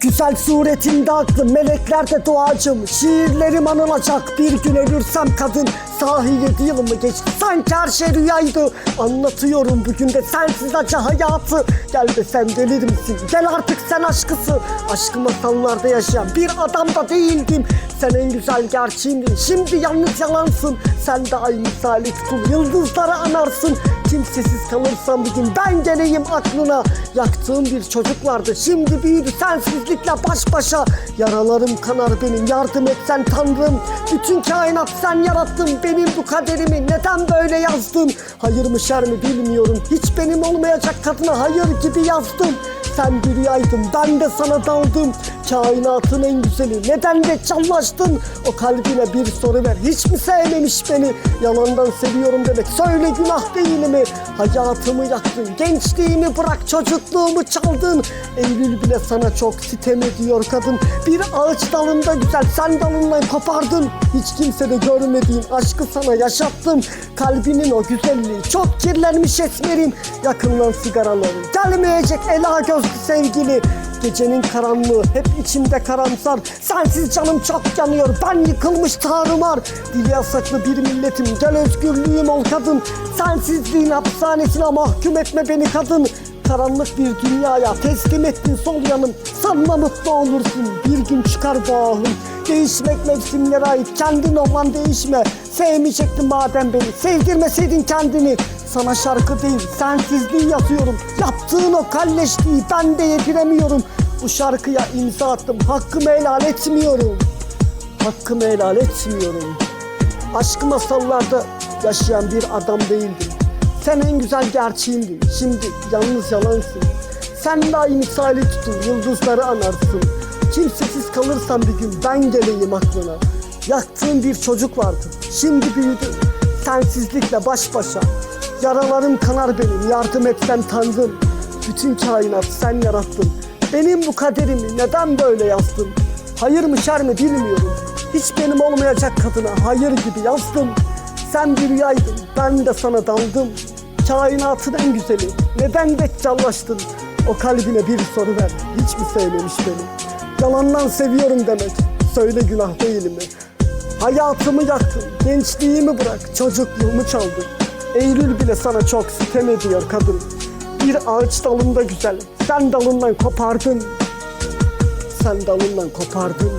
güzel suretinde aklım Melekler de duacım. Şiirlerim anılacak Bir gün ölürsem kadın Sahi yedi yıl mı geçti. Sanki her şey rüyaydı. Anlatıyorum bugün de sensiz acı hayatı. Gel de sen gelir misin? Gel artık sen aşkısı. Aşkı masallarda yaşayan bir adam da değildim. Sen en güzel gerçeğimdin Şimdi yalnız yalansın. Sen de ay misali tutul Yıldızları anarsın Kimsesiz kalırsam bir gün ben geleyim aklına. Yaktığım bir çocuk vardı Şimdi büyüdü sensizlikle baş başa. Yaralarım kanar benim yardım et sen tanrım. Bütün kainat sen yarattın benim bu kaderimi Neden böyle yazdın? Hayır mı şer mi bilmiyorum Hiç benim olmayacak kadına hayır gibi yazdım. Sen bir rüyaydın ben de sana daldım Kainatın en güzeli. Neden geçallaştın O kalbine bir soru ver. Hiç mi sevmemiş beni? Yalandan seviyorum demek. Söyle günah değil mi? Hayatımı yaktın. Gençliğimi bırak. Çocukluğumu çaldın. Eylül bile sana çok sitem ediyor kadın. Bir ağaç dalında güzel sen dalından kopardın. Hiç kimse de görmediğin aşkı sana yaşattım. Kalbinin o güzelliği çok kirlenmiş esmerim Yakından sigaraları gelmeyecek ela gözlü sevgili Gecenin karanlığı hep içimde karamsar. Sensiz canım çok yanıyor ben yıkılmış tarumar. Dili yasaklı bir milletim gel özgürlüğüm ol kadın. Sensizliğin hapishanesine mahkum etme beni kadın. Karanlık bir dünyaya teslim ettin sol yanım. Sanma mutlu olursun bir gün çıkar bu Değişmek mevsimlere ait kendin olan değişme. Sevmeyecektin madem beni sevdirmeseydin kendini Sana şarkı değil sensizliği yazıyorum Yaptığın o kalleşliği ben de yediremiyorum. Bu şarkıya imza attım hakkımı helal etmiyorum. Hakkımı helal etmiyorum. Aşkı masallarda yaşayan bir adam değildim. Sen en güzel gerçeğimdin Şimdi yalnız yalansın. Sen de ay misali tutun yıldızları anarsın. Kimsesiz kalırsan bir gün ben geleyim aklına. Yaktığın bir çocuk vardı Şimdi büyüdü. Sensizlikle baş başa Yaralarım kanar benim yardım etsen tanrım. Bütün kainat sen yarattın. Benim bu kaderimi neden böyle yazdın? Hayır mı şer mi bilmiyorum. Hiç benim olmayacak kadına hayır gibi yazdım. Sen bir rüyaydın ben de sana daldım Kainatın en güzeli neden deccallaştın? O kalbine bir soru ver hiç mi sevmemiş beni? Yalandan seviyorum demek söyle günah değil mi? Hayatımı yaktın gençliğimi bırak çocukluğumu çaldın Eylül bile sana çok sitem ediyor kadın. Bir ağaç dalında güzel sen dalından kopardın. Sen dalından kopardın